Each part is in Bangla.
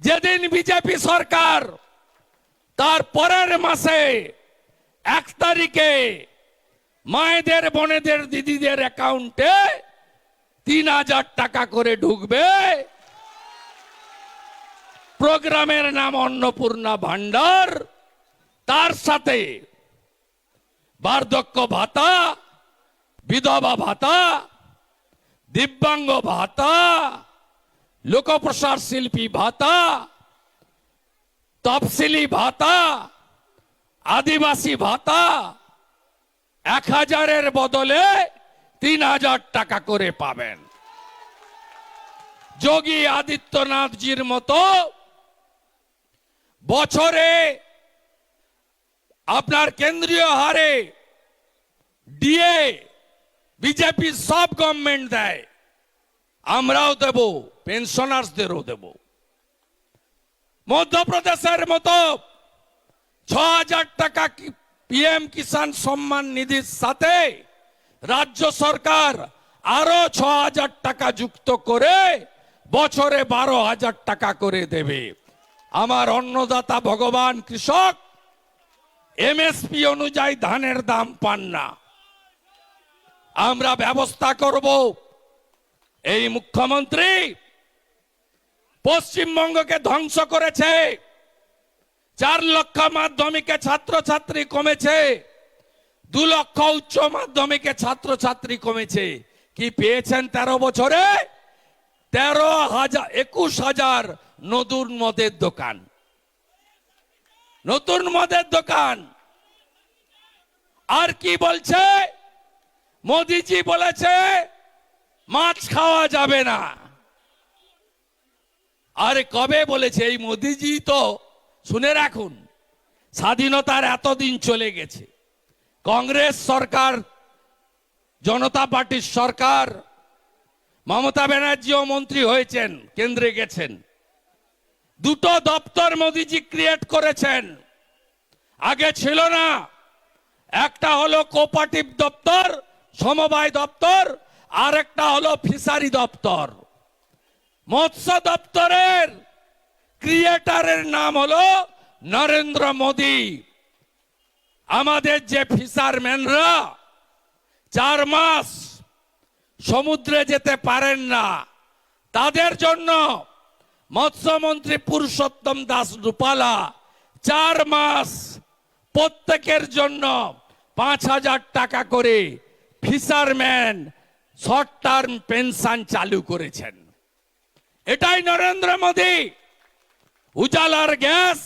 যেদিন বিজেপি সরকার তার পরের মাসে এক তারিখে মায়েদের, বোনেদের, দিদিদের অ্যাকাউন্টে তিন হাজার টাকা করে ঢুকবে। প্রোগ্রামের নাম অন্নপূর্ণা ভান্ডার তার সাথে বার্ধক্য ভাতা, বিধবা ভাতা, দিব্যাঙ্গ ভাতা লোকপ্রসার শিল্পী ভাতা, তফসিলি ভাতা, আদিবাসী ভাতা, এক হাজারের বদলে তিন হাজার টাকা করে পাবেন। যোগী আদিত্যনাথজির মতো বছরে আপনার কেন্দ্রীয় হারে ডিএ, বিজেপি সব গভর্নমেন্ট দেয়। আমরাও দেব। পেনশনার্সদেরও দেব। মধ্যপ্রদেশের মতো ছ হাজার টাকা পিএম কিষাণ সম্মান নিধির সাথে রাজ্য সরকার আরও ছ হাজার টাকা যুক্ত করে বছরে বারো হাজার টাকা করে দেবে। আমার অন্নদাতা ভগবান কৃষক, এমএসপি অনুযায়ী ধানের দাম পান না। আমরা ব্যবস্থা করব। এই মুখ্যমন্ত্রী পশ্চিমবঙ্গকে ধ্বংস করেছে। চার লক্ষ মাধ্যমিকে ছাত্রছাত্রী কমেছে। দু লক্ষ উচ্চ মাধ্যমিকে ছাত্রছাত্রী কমেছে। কি পেয়েছেন তেরো বছরে? তেরো হাজার, একুশ হাজার নতুন মদের দোকান। নতুন মদের দোকান। আর কি বলছে? মোদিজি বলেছে, মাছ খাওয়া যাবে না। আরে কবে বলেছে? এই মোদিজি তো, শুনে রাখুন, স্বাধীনতার এতদিন চলে গেছে। কংগ্রেস সরকার, জনতা পার্টির সরকার, মমতা ব্যানার্জিও মন্ত্রী হয়েছেন, কেন্দ্রে গেছেন। দুটো দপ্তর মোদিজি ক্রিয়েট করেছেন। আগে ছিল না, একটা হলো কোপারেটিভ দপ্তর, সমবায় দপ্তর, আর একটা হলো ফিশারি দপ্তর। মৎস্য দপ্তরের ক্রিয়েটারের নাম হলো নরেন্দ্র মোদী। আমাদের যে ফিশারম্যানরা চার মাস সমুদ্রে যেতে পারেন না, তাদের জন্য মৎস্যমন্ত্রী পুরুষোত্তম দাস রূপালা চার মাস প্রত্যেকের জন্য পাঁচ হাজার টাকা করে ফিশারম্যান শর্ট টার্ম পেনশন চালু করেছেন। এটাই নরেন্দ্র মোদী। উজালার গ্যাস,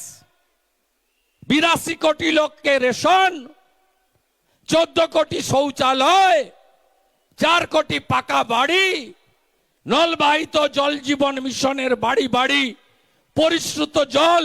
বিরাশি কোটি লোককে রেশন, চোদ্দ কোটি শৌচালয়, চার কোটি পাকা বাড়ি, নলবাহিত জল জীবন মিশনের বাড়ি বাড়ি, পরিশ্রুত জল